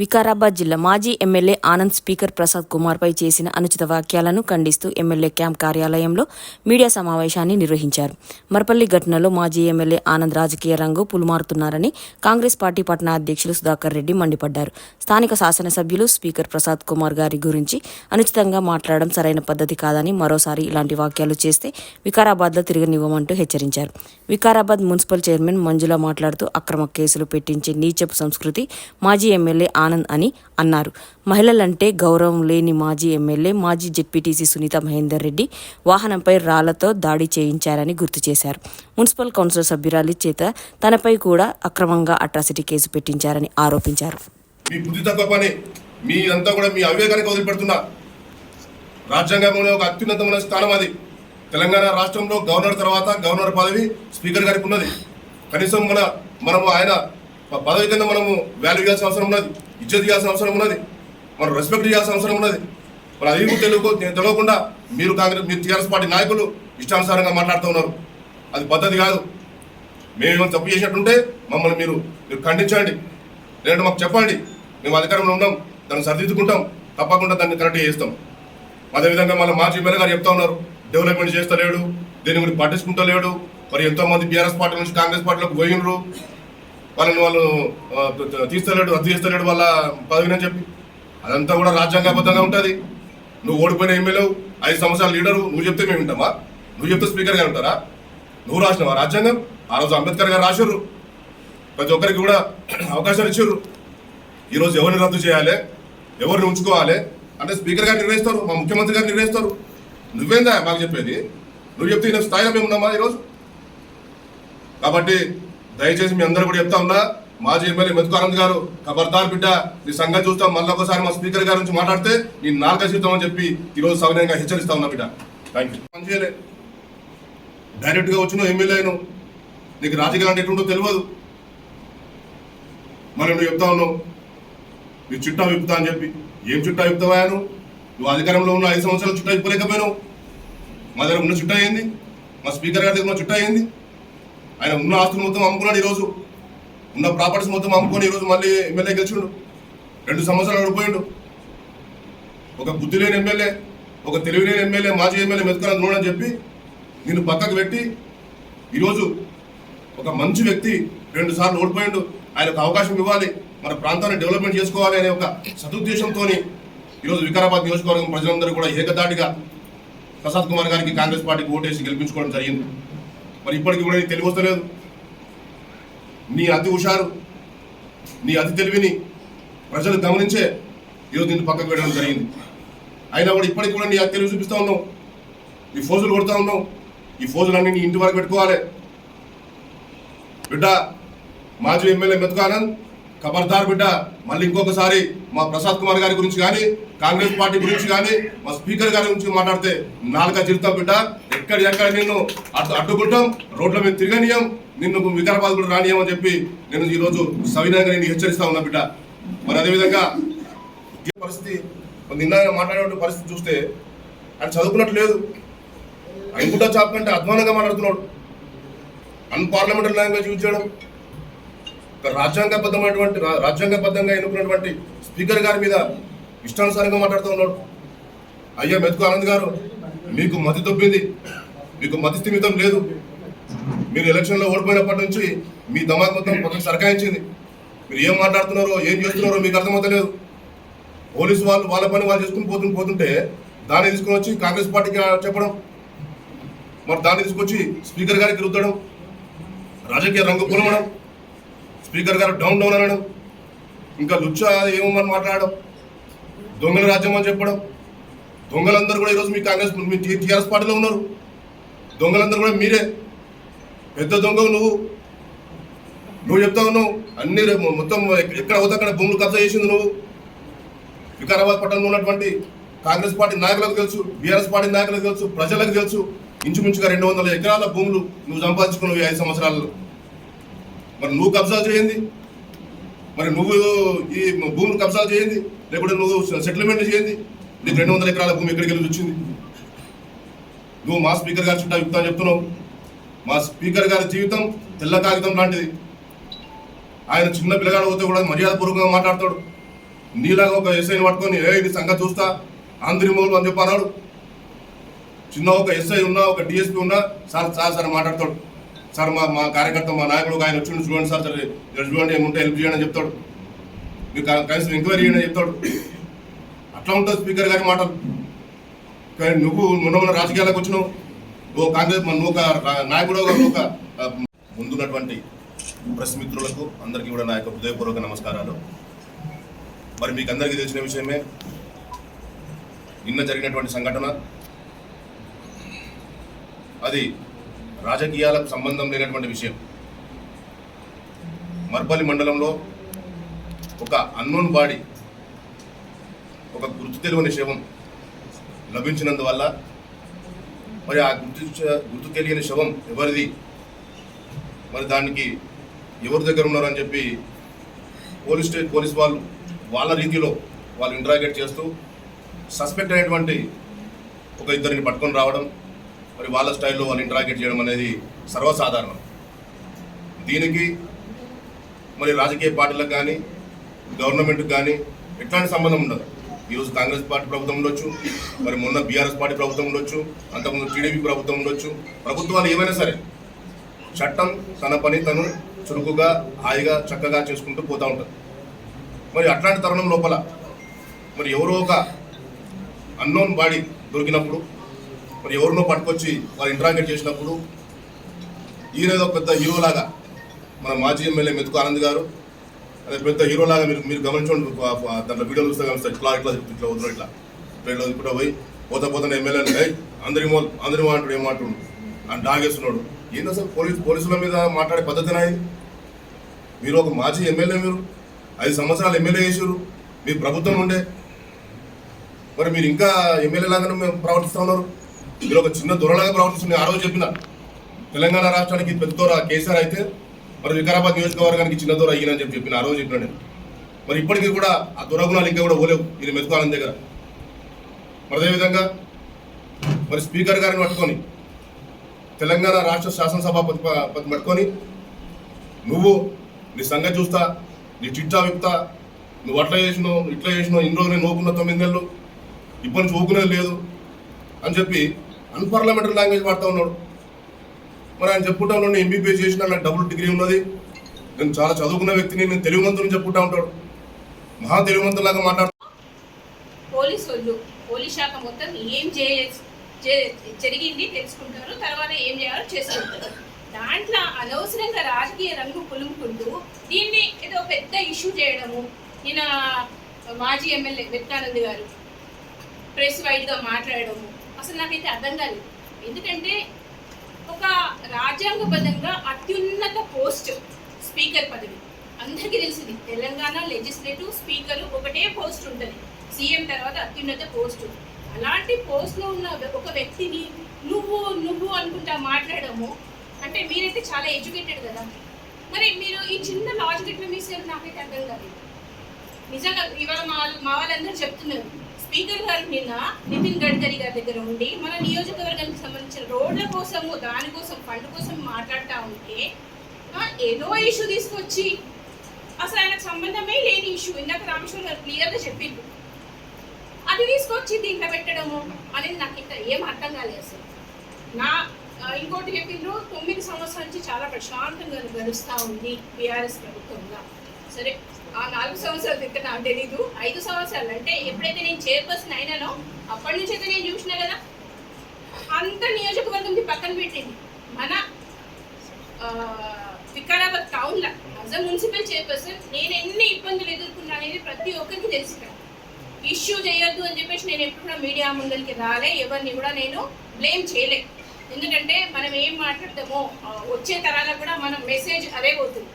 వికారాబాద్ జిల్లా మాజీ MLA Anand speaker Prasad కుమార్పై చేసిన అనుచిత వ్యాఖ్యలను ఖండిస్తూ ఎమ్మెల్యే క్యాంప్ కార్యాలయంలో మీడియా సమావేశాన్ని నిర్వహించారు. మరపల్లి ఘటనలో మాజీ ఎమ్మెల్యే ఆనంద్ రాజకీయ రంగు పులుమారుతున్నారని కాంగ్రెస్ పార్టీ పట్టణ అధ్యక్షులు సుధాకర్ రెడ్డి మండిపడ్డారు. స్థానిక శాసనసభ్యులు స్పీకర్ ప్రసాద్ కుమార్ గారి గురించి అనుచితంగా మాట్లాడడం సరైన పద్ధతి కాదని మరోసారి ఇలాంటి వాక్యాలు చేస్తే వికారాబాద్లో తిరగనివ్వమంటూ హెచ్చరించారు. వికారాబాద్ మున్సిపల్ చైర్మన్ మంజుల మాట్లాడుతూ అక్రమ కేసులు పెట్టించే నీచపు సంస్కృతి మాజీ ఎమ్మెల్యే ఆనంద్ అని అన్నారు. మహిళలంటే గౌరవం లేని మాజీ ఎమ్మెల్యే మాజీ జెడ్పీటీసీ సునీత మహేందర్ రెడ్డి వాహనంపై రాళ్ళతో దాడి చేయించారని గుర్తు చేశారు. మున్సిపల్ కౌన్సిల్ సభ్యురాలి చేత తనపై కూడా అక్రమంగా అట్రాసిటీ కేసు పెట్టించారని ఆరోపించారు. మీ బుద్ధి తక్కువ పని. మీ అంతా కూడా మీ అవివేకానికి వదిలిపెడుతున్నా. రాజ్యాంగంలో ఒక అత్యున్నతమైన స్థానం అది. తెలంగాణ రాష్ట్రంలో గవర్నర్ తర్వాత గవర్నర్ పదవి స్పీకర్ గారికి ఉన్నది. కనీసం మన మనము ఆయన పదవి కింద మనము వాల్యూ ఇవ్వాల్సిన అవసరం ఉన్నది. ఇజ్జత్ చేయాల్సిన అవసరం ఉన్నది. మనం రెస్పెక్ట్ ఇవ్వాల్సిన అవసరం ఉన్నది. మరి అది తెలుగు తెలియకుండా మీరు కాంగ్రెస్ మీరు టీఆర్ఎస్ పార్టీ నాయకులు ఇష్టానుసారంగా మాట్లాడుతూ ఉన్నారు. అది పద్ధతి కాదు. మేము ఏమైనా తప్పు చేసినట్టుంటే మమ్మల్ని మీరు మీరు ఖండించండి. లేదంటే మాకు చెప్పండి. మేము అధికారంలో ఉన్నాం. దాన్ని సరిదిద్దుకుంటాం. తప్పకుండా దాన్ని కరెక్ట్ చేస్తాం. అదేవిధంగా మళ్ళీ మాజీ ఎమ్మెల్యే గారు చెప్తా ఉన్నారు. డెవలప్మెంట్ చేస్తలేడు. దీని గురించి పట్టించుకుంటలేడు. మరి ఎంతో మంది బీఆర్ఎస్ పార్టీ నుంచి కాంగ్రెస్ పార్టీలోకి పోయినరు. వాళ్ళని వాళ్ళు తీస్తలేడు రద్దు చేస్తలేడు వాళ్ళ పదవిని అని చెప్పి. అదంతా కూడా రాజ్యాంగబద్ధంగా ఉంటుంది. నువ్వు ఓడిపోయిన ఎమ్మెల్యే ఐదు సంవత్సరాల లీడరు నువ్వు చెప్తే మేము వింటామా? నువ్వు చెప్తే స్పీకర్గా ఉంటారా? నువ్వు రాసినవా రాజ్యాంగం? ఆ రోజు అంబేద్కర్ గారు రాసిర్రు. ప్రతి ఒక్కరికి కూడా అవకాశాలు ఇచ్చారు ఈరోజు ఎవరిని రద్దు చేయాలి? ఎవరిని ఉంచుకోవాలి? అంటే స్పీకర్ గారు నిర్వహిస్తారు మా ముఖ్యమంత్రి గారు నిర్వహిస్తారు నువ్వేందా మాకు చెప్పేది? నువ్వు చెప్తే స్థాయిలో మేము ఉన్నామా ఈరోజు? కాబట్టి దయచేసి మీ అందరూ కూడా చెప్తా ఉన్నా మాజీ ఎమ్మెల్యే మెతుకానంద్ గారు ఖబర్దార్ బిడ్డ నీ సంగతి చూస్తాం మళ్ళీ ఒకసారి మా స్పీకర్ గారి నుంచి మాట్లాడితే నీ నాలుక సీతం అని చెప్పి ఈరోజు సవినయంగా హెచ్చరిస్తా ఉన్నా బిడ్డ. థ్యాంక్ యూ పని డైరెక్ట్గా వచ్చిన ఎమ్మెల్యేను నీకు రాజకీయాలు అంటే ఎటుండో తెలియదు. మరి నువ్వు చెప్తా ఉన్నావు నీ చుట్టా విప్పుతా అని చెప్పి. ఏం చుట్టా విప్పుతావా నువ్వు? అధికారంలో ఉన్న ఐదు సంవత్సరాలు చుట్టా విప్పలేకపోయావు మా దగ్గర ఉన్న చుట్టా ఏంది? మా స్పీకర్ గారి దగ్గర ఉన్న చుట్టా ఏంది? ఆయన ఉన్న ఆస్తులు మొత్తం అమ్ముకున్నాడు ఈరోజు. ఉన్న ప్రాపర్టీస్ మొత్తం అమ్ముకొని ఈరోజు మళ్ళీ ఎమ్మెల్యే గెలిచిండు. రెండు సంవత్సరాలు ఓడిపోయిండు ఒక బుద్ధి లేని ఎమ్మెల్యే ఒక తెలివి లేని ఎమ్మెల్యే మాజీ ఎమ్మెల్యే నూనె అని చెప్పి నిన్ను పక్కకు పెట్టి ఈరోజు ఒక మంచి వ్యక్తి రెండు సార్లు ఓడిపోయిండు. ఆయనకు అవకాశం ఇవ్వాలి. మన ప్రాంతాన్ని డెవలప్మెంట్ చేసుకోవాలి అనే ఒక సదుద్దేశంతో ఈరోజు వికారాబాద్ నియోజకవర్గం ప్రజలందరూ కూడా ఏకదాటిగా ప్రసాద్ కుమార్ గారికి కాంగ్రెస్ పార్టీకి ఓటేసి గెలిపించుకోవడం జరిగింది. మరి ఇప్పటికి కూడా నీకు తెలివి వస్తలేదు నీ అతి హుషారు నీ అతి తెలివిని ప్రజలు గమనించే ఈరోజు నిన్ను పక్కకు పెట్టడం జరిగింది. అయినా కూడా ఇప్పటికి కూడా నీ అతి తెలివి చూపిస్తూ ఉన్నావు. ఈ ఫోజులు కొడుతూ ఉన్నావు. ఈ ఫోజులన్నీ నీ ఇంటి వరకు పెట్టుకోవాలి. బిడ్డ మాజీ ఎమ్మెల్యే మెతుకానంద్ ఖబర్దార్ బిడ్డ మళ్ళీ ఇంకొకసారి మా ప్రసాద్ కుమార్ గారి గురించి కానీ కాంగ్రెస్ పార్టీ గురించి కానీ మా స్పీకర్ గారి గురించి మాట్లాడితే నాలుక చిరుతాం బిడ్డ. ఎక్కడి ఎక్కడ నిన్ను అడ్డు అడ్డుకుంటాం? రోడ్ల మీద తిరగనీయం నిన్ను వికారాబాద్ కూడా రానియం అని చెప్పి నేను ఈరోజు సవినయంగా నేను హెచ్చరిస్తా ఉన్నా బిడ్డ. మరి అదేవిధంగా పరిస్థితి నిన్న మాట్లాడే పరిస్థితి చూస్తే ఆయన చదువుకున్నట్టు లేదు. అంకుట చాప్ కంటే అధ్వానంగా మాట్లాడుతున్నాడు. అన్పార్లమెంటరీ లాంగ్వేజ్ యూజ్ చేయడం రాజ్యాంగబద్ధమైనటువంటి రా- రాజ్యాంగబద్ధంగా ఎన్నుకున్నటువంటి స్పీకర్ గారి మీద ఇష్టానుసారంగా మాట్లాడుతూ ఉన్నాడు. అయ్యా మెతుకు ఆనంద్ గారు మీకు మతి తప్పింది. మీకు మతి స్థిమితం లేదు. మీరు ఎలక్షన్లో ఓడిపోయినప్పటి నుంచి మీ దమాక్ మొత్తం పక్కకు సరకాయించింది. మీరు ఏం మాట్లాడుతున్నారో ఏం చేస్తున్నారో మీకు అర్థమవుతలేదు పోలీసు వాళ్ళు వాళ్ళ పని వాళ్ళు చేసుకుని పోతు పోతుంటే దాన్ని తీసుకుని వచ్చి కాంగ్రెస్ పార్టీకి చెప్పడం మరి దాన్ని తీసుకొచ్చి స్పీకర్ గారికి రుద్దడం రాజకీయ రంగు పులమడం స్పీకర్ గారు డౌన్ డౌన్ అనడం ఇంకా లుచ్చ ఏమని మాట్లాడడం దొంగల రాజ్యం అని చెప్పడం దొంగలందరూ కూడా ఈరోజు మీ కాంగ్రెస్ మీ టీఆర్ఎస్ పార్టీలో ఉన్నారు. దొంగలందరూ కూడా మీరే. పెద్ద దొంగవు నువ్వు. నువ్వు చెప్తా ఉన్నావు. అన్ని మొత్తం ఎక్కడ అవుతా అక్కడ భూములు కబ్జా చేసింది నువ్వు. వికారాబాద్ పట్టణంలో ఉన్నటువంటి కాంగ్రెస్ పార్టీ నాయకులకు తెలుసు బీఆర్ఎస్ పార్టీ నాయకులకు తెలుసు ప్రజలకు తెలుసు. ఇంచుమించుగా రెండు వందల ఎకరాల భూములు నువ్వు సంపాదించుకున్నావు ఐదు సంవత్సరాలలో. మరి నువ్వు కబ్జా చేయండి. మరి నువ్వు ఈ భూములు కబ్జా చేయండి. లేకుంటే నువ్వు సెటిల్మెంట్ చేయండి. నీకు రెండు వందల ఎకరాల భూమి ఎక్కడికి వెళ్ళి వచ్చింది? నువ్వు మా స్పీకర్ గారి చుట్టా యుక్తం చెప్తున్నావు. మా స్పీకర్ గారి జీవితం తెల్ల కాగితం లాంటిది. ఆయన చిన్న పిల్లగాడు పోతే కూడా మర్యాదపూర్వకంగా మాట్లాడతాడు. నీలాగా ఒక ఎస్ఐని పట్టుకొని ఏ ఇది సంగతి చూస్తా ఆంధ్రి మూలు అని చెప్పి అన్నాడు చిన్న ఒక ఎస్ఐ ఉన్నా ఒక డిఎస్పీ ఉన్నా సార్ సార్ సార్ మాట్లాడతాడు. సార్ మా మా కార్యకర్త మా నాయకుడు ఆయన వచ్చిండు చూడండి సార్ సరే చూడండి ఏముంటే హెల్ప్ చేయండి అని చెప్తాడు. మీకు కనీసం ఎంక్వైరీ చేయండి అని చెప్తాడు. అట్లా ఉంటుంది స్పీకర్ గారి మాటలు కానీ నువ్వు మొన్న రాజకీయాలకు వచ్చినావు. ఓ కాంగ్రెస్ నువ్వు ఒక నాయకుడు ఒక- ముందున్నటువంటి ప్రెస్ మిత్రులకు అందరికీ కూడా నా యొక్క హృదయపూర్వక నమస్కారాలు. మరి మీకు అందరికీ తెలిసిన విషయమే నిన్న జరిగినటువంటి సంఘటన. అది రాజకీయాలకు సంబంధం లేనటువంటి విషయం. మర్పల్లి మండలంలో ఒక అన్నోన్ బాడీ ఒక గుర్తు తెలియని శవం లభించినందువల్ల మరి ఆ గుర్తు గుర్తు తెలియని శవం ఎవరిది? మరి దానికి ఎవరి దగ్గర ఉన్నారని చెప్పి పోలీస్ స్టేట్ పోలీస్ వాళ్ళు వాళ్ళ రీతిలో వాళ్ళు ఇంటరాగేట్ చేస్తూ సస్పెక్ట్ అయినటువంటి ఒక ఇద్దరిని పట్టుకొని రావడం మరి వాళ్ళ స్టైల్లో వాళ్ళు ఇంటరాగేట్ చేయడం అనేది సర్వసాధారణం. దీనికి మరి రాజకీయ పార్టీలకు కానీ గవర్నమెంట్కి కానీ ఎట్లాంటి సంబంధం ఉండదు. ఈరోజు కాంగ్రెస్ పార్టీ ప్రభుత్వం ఉండొచ్చు మరి మొన్న బీఆర్ఎస్ పార్టీ ప్రభుత్వం ఉండొచ్చు అంతకుముందు టీడీపీ ప్రభుత్వం ఉండొచ్చు ప్రభుత్వాలు ఏమైనా సరే చట్టం తన పని తను చురుకుగా హాయిగా చక్కగా చేసుకుంటూ పోతూ ఉంటుంది. మరి అట్లాంటి తరుణం లోపల మరి ఎవరో ఒక అన్నోన్ బాడీ దొరికినప్పుడు మరి ఎవరినో పట్టుకొచ్చి వారు ఇంటరాగేట్ చేసినప్పుడు ఈయన ఏదో పెద్ద హీరోలాగా మన మాజీ ఎమ్మెల్యే మెతుకు ఆనంద్ గారు అదే పెద్ద హీరోలాగా మీరు మీరు గమనించండి. దాంట్లో వీడియోలు చూస్తే గమనిస్తారు ఇట్లా ఇట్లా ఇట్లా వదిలే ఇట్లా. ట్రైన్లో ఇప్పుడు పోయి పోతా పోతున్న ఎమ్మెల్యే అందరి అందరి మాట్లాడు ఏం మాట్లాడు అని డాగేస్తున్నాడు. ఏంది అసలు పోలీస్ పోలీసుల మీద మాట్లాడే పద్ధతి ఇది మీరు ఒక మాజీ ఎమ్మెల్యే మీరు. ఐదు సంవత్సరాలు ఎమ్మెల్యే చేసారు మీ ప్రభుత్వం ఉండే. మరి మీరు ఇంకా ఎమ్మెల్యే లాగానే మేము ప్రవర్తిస్తూ ఉన్నారు. మీరు ఒక చిన్న దొరలాగా ప్రవర్తిస్తుంది ఆ రోజు చెప్పిన. తెలంగాణ రాష్ట్రానికి పెద్ద దొర కేసీఆర్ అయితే మరి వికారాబాద్ నియోజకవర్గానికి చిన్న దూరం అయ్యిందని చెప్పి చెప్పిన ఆ రోజు చెప్పిన నేను. మరి ఇప్పటికీ కూడా ఆ దురగుణాలు ఇంకా కూడా పోలేవు ఇది మెతుకోవాలని దగ్గర. మరి అదేవిధంగా మరి స్పీకర్ గారిని పట్టుకొని తెలంగాణ రాష్ట్ర శాసనసభ పతి పతి పట్టుకొని నువ్వు నీ సంగతి చూస్తా నీ చిట్టా విప్తా నువ్వు అట్లా చేసినావు ఇట్లా చేసినావు ఇన్ని రోజులు నేను నోకున్న తొమ్మిది నెలలు ఇప్పటి నుంచి ఊకునేది లేదు అని చెప్పి అన్పార్లమెంటరీ లాంగ్వేజ్ వాడుతూ ఉన్నాడు. మరి ఆయన చెప్పుకుంటా ఉన్నాడు ఎంబీబీఎస్ చేసిన నాకు డబుల్ డిగ్రీ ఉన్నది. నేను చాలా చదువుకున్న వ్యక్తిని నేను తెలుగుమంతుని చెప్పుకుంటా ఉంటాడు. మహా తెలుగుమంతులాగా మాట్లాడు పోలీసు వాళ్ళు పోలీస్ శాఖ మొత్తం ఏం చే జరిగింది తెలుసుకుంటారు తర్వాత ఏం చేయాలో చేసుకుంటారు. దాంట్లో అనవసరంగా రాజకీయ రంగు పులుముకుంటూ దీన్ని ఏదో పెద్ద ఇష్యూ చేయడము. నిన్న మాజీ ఎమ్మెల్యే విత్తానంద్ గారు ప్రెస్ వైడ్గా మాట్లాడడము. అసలు నాకైతే అర్థం కాలేదు. ఎందుకంటే ఒక రాజ్యాంగబద్ధంగా అత్యున్నత పోస్ట్ స్పీకర్ పదవి. అందరికీ తెలిసింది తెలంగాణ లెజిస్లేటివ్ స్పీకర్ ఒకటే పోస్ట్ ఉంటుంది. సీఎం తర్వాత అత్యున్నత పోస్ట్. అలాంటి పోస్ట్లో ఉన్న ఒక వ్యక్తిని నువ్వు నువ్వు అనుకుంటా మాట్లాడము. అంటే మీరైతే చాలా ఎడ్యుకేటెడ్ కదా. మరి మీరు ఈ చిన్న లాజిక్ ఎట్లా మీసారు నాకైతే అర్థం కాదు నిజంగా ఇవాళ మా మా వాళ్ళందరూ చెప్తున్నారు స్పీకర్ గారు నిన్న నితిన్ గడ్కరీ గారి దగ్గర ఉండి మన నియోజకవర్గానికి సంబంధించిన రోడ్ల కోసము దానికోసం ఫండ్ కోసం మాట్లాడుతూ ఉంటే ఆ, ఏదో ఇష్యూ తీసుకొచ్చి అసలు ఆయనకు సంబంధమే లేని ఇష్యూ ఇందాక రామేశ్వర్ గారు క్లియర్గా చెప్పిండు అది తీసుకొచ్చి దీంట్లో పెట్టడము అనేది నాకు ఇంకా ఏం అర్థం కాలేదు అసలు. నా ఇంకోటి చెప్పిండ్రు తొమ్మిది సంవత్సరాల నుంచి చాలా ప్రశాంతంగా గడుస్తూ ఉంది బీఆర్ఎస్ ప్రభుత్వంగా. సరే ఆ నాలుగు సంవత్సరాలు తింటే నాకు? తెలీదు ఐదు సంవత్సరాలు. అంటే ఎప్పుడైతే నేను చైర్పర్సన్ అయినానో అప్పటి నుంచి అయితే నేను చూసినా కదా అంత నియోజకవర్గంకి పక్కన పెట్టింది. మన వికారాబాద్ టౌన్లో యాజ్ అ మున్సిపల్ చైర్పర్సన్ నేను ఎన్ని ఇబ్బందులు ఎదుర్కొన్నా అనేది ప్రతి ఒక్కరికి తెలిసిన ఇష్యూ చేయొద్దు అని చెప్పేసి నేను ఎప్పుడు కూడా మీడియా ముందరికి రాలే ఎవరిని కూడా నేను బ్లేమ్ చేయలే. ఎందుకంటే మనం ఏం మాట్లాడతామో వచ్చే తరాలకు కూడా మనం మెసేజ్ అదే పోతుంది.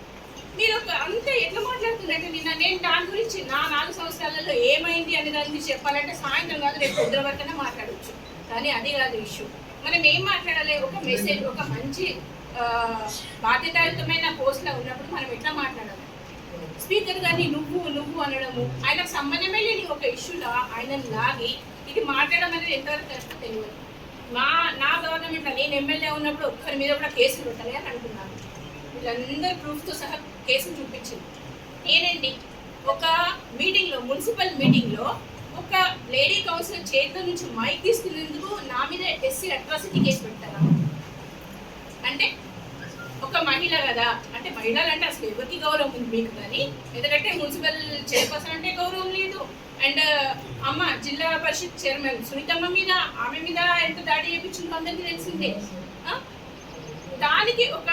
మీరు ఒక అంత ఎట్లా మాట్లాడుతుందంటే నిన్న నేను దాని గురించి నా నాలుగు సంవత్సరాలలో ఏమైంది అనే దాని గురించి చెప్పాలంటే సాయంత్రం కాదు రేపు పొద్దున వరకనే మాట్లాడవచ్చు కానీ అది కాదు ఇష్యూ మనం ఏం మాట్లాడాలి? ఒక మెసేజ్ ఒక మంచి బాధ్యతాయుతమైన పోస్ట్లో ఉన్నప్పుడు మనం ఎట్లా మాట్లాడాలి? స్పీకర్ గారిని నువ్వు నువ్వు అనడము ఆయనకు సంబంధమే లేని ఒక ఇష్యూలో ఆయనను లాగి ఇది మాట్లాడడం అనేది ఎంతవరకు కష్టం తెలియదు? మా నా గవర్నమెంట్లో నేను ఎమ్మెల్యే ఉన్నప్పుడు ఒక్కరి మీద కూడా కేసులు ఉంటాయి అని అనుకున్నాను. వీళ్ళందరి ప్రూఫ్తో సహా కేసును చూపించింది. నేనండి ఒక మీటింగ్లో మున్సిపల్ మీటింగ్లో ఒక లేడీ కౌన్సిలర్ చేతుల నుంచి మైక్ తీసుకునేందుకు నా మీద ఎస్సీ అట్రాసిటీ కేసు పెడతారా? అంటే ఒక మహిళ కదా అంటే మహిళలు అంటే అసలు ఎవరికి గౌరవం ఉంది మీకు కానీ? ఎందుకంటే మున్సిపల్ చైర్పర్సన్ అంటే గౌరవం లేదు. అండ్ అమ్మ జిల్లా పరిషత్ చైర్మన్ సునీతమ్మ మీద ఆమె మీద ఎంత దాడి చేయించిందో అందరికీ తెలిసిందే. దానికి ఒక